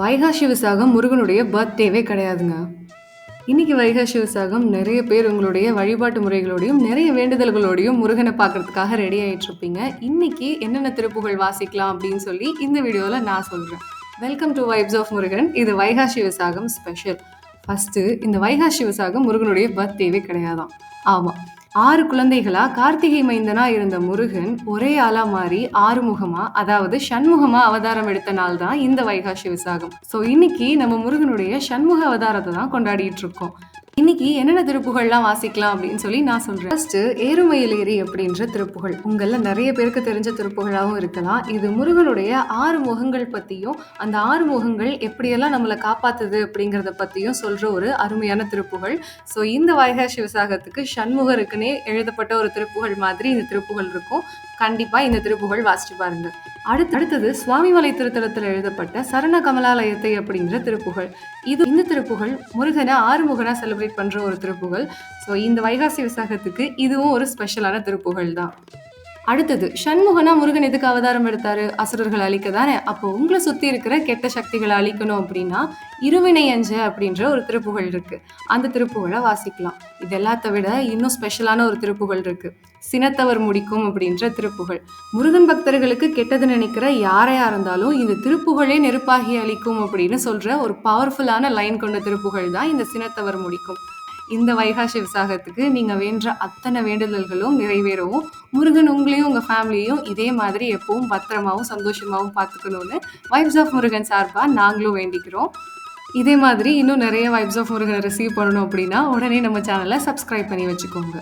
வைகாசி விசாகம் முருகனுடைய பர்த்டேவே கிடையாதுங்க. இன்னைக்கு வைகாசி விசாகம் நிறைய பேர் உங்களுடைய வழிபாட்டு முறைகளோடையும், நிறைய வேண்டுதல்களோடையும் முருகனை பார்க்கறதுக்காக ரெடி ஆயிட்டுருப்பீங்க. இன்னைக்கு என்னென்ன திருப்புகள் வாசிக்கலாம் அப்படின்னு சொல்லி இந்த வீடியோவில் நான் சொல்கிறேன் welcome to vibes of Murugan. இது வைகாசி விசாகம் ஸ்பெஷல். ஃபஸ்ட்டு இந்த வைகாசி விசாகம் முருகனுடைய பர்த்டேவே கிடையாதான் ஆமாம் ஆறு குழந்தைகளா கார்த்திகை மைந்தனா இருந்த முருகன் ஒரே ஆளா மாறி ஆறுமுகமா, அதாவது ஷண்முகமா அவதாரம் எடுத்த நாள் தான் இந்த வைகாசி விசாகம். ஸோ இன்னைக்கு நம்ம முருகனுடைய சண்முக அவதாரத்தை தான் கொண்டாடிட்டு இருக்கோம். இன்னைக்கு என்னென்ன திருப்புகள்லாம் வாசிக்கலாம் அப்படின்னு சொல்லி நான் சொல்றேன். ஃபர்ஸ்ட்டு ஏறுமயிலேறி அப்படின்ற திருப்புகள் உங்கள்ல நிறைய பேருக்கு தெரிஞ்ச திருப்புகழாவும் இருக்கலாம். இது முருகனுடைய ஆறு முகங்கள் பத்தியும், அந்த ஆறு முகங்கள் எப்படியெல்லாம் நம்மளை காப்பாத்துது அப்படிங்கிறத பத்தியும் சொல்ற ஒரு அருமையான திருப்புகள் ஸோ இந்த வைகாசி விசாகத்துக்கு சண்முகருக்குன்னே எழுதப்பட்ட ஒரு திருப்புகள் மாதிரி இந்த திருப்புகள் இருக்கும். கண்டிப்பா இந்த திருப்புகழ் வாசிச்சு பாருங்க. அடுத்து அடுத்தது சுவாமிமலை திருத்தலத்தில் எழுதப்பட்ட சரண கமலாலயத்தை அப்படிங்கிற திருப்புகழ். இது இந்த திருப்புகழ் முருகனை ஆறுமுகனா செலிப்ரேட் பண்ற ஒரு திருப்புகழ். ஸோ இந்த வைகாசி விசாகத்துக்கு இதுவும் ஒரு ஸ்பெஷலான திருப்புகழ் தான். அடுத்தது ஷண்முகனா முருகன் எதுக்கு அவதாரம் எடுத்தாரு? அசுரர்கள் அழிக்க தானே. அப்போ உங்களை சுத்தி இருக்கிற கெட்ட சக்திகளை அழிக்கணும் அப்படின்னா, இருவினை அஞ்ச அப்படின்ற ஒரு திருப்புகழ் இருக்கு. அந்த திருப்புகளை வாசிக்கலாம். இது எல்லாத்த விட இன்னும் ஸ்பெஷலான ஒரு திருப்புகழ் இருக்கு. சினத்தவர் முடிக்கும் அப்படின்ற திருப்புகழ். முருகன் பக்தர்களுக்கு கெட்டது நினைக்கிற யாரையா இருந்தாலும் இந்த திருப்புகழே நெருப்பாகி அழிக்கும் அப்படின்னு சொல்ற ஒரு பவர்ஃபுல்லான லைன் கொண்ட திருப்புகழ் தான் இந்த சினத்தவர் முடிக்கும். இந்த வைகாசி விசாகத்துக்கு நீங்கள் வேண்ட அத்தனை வேண்டுதல்களும் நிறைவேறவும், முருகன் உங்களையும், உங்கள் ஃபேமிலியும் இதே மாதிரி எப்பவும் பத்திரமாவும், சந்தோஷமாகவும் பார்த்துக்கணும்னு வைப்ஸ் ஆஃப் முருகன் சார்பாக நாங்களும் வேண்டிக்கிறோம். இதே மாதிரி இன்னும் நிறைய வைப்ஸ் ஆஃப் முருகனை ரிசீவ் பண்ணணும் அப்படின்னா, உடனே நம்ம சேனலை சப்ஸ்கிரைப் பண்ணி வச்சுக்கோங்க.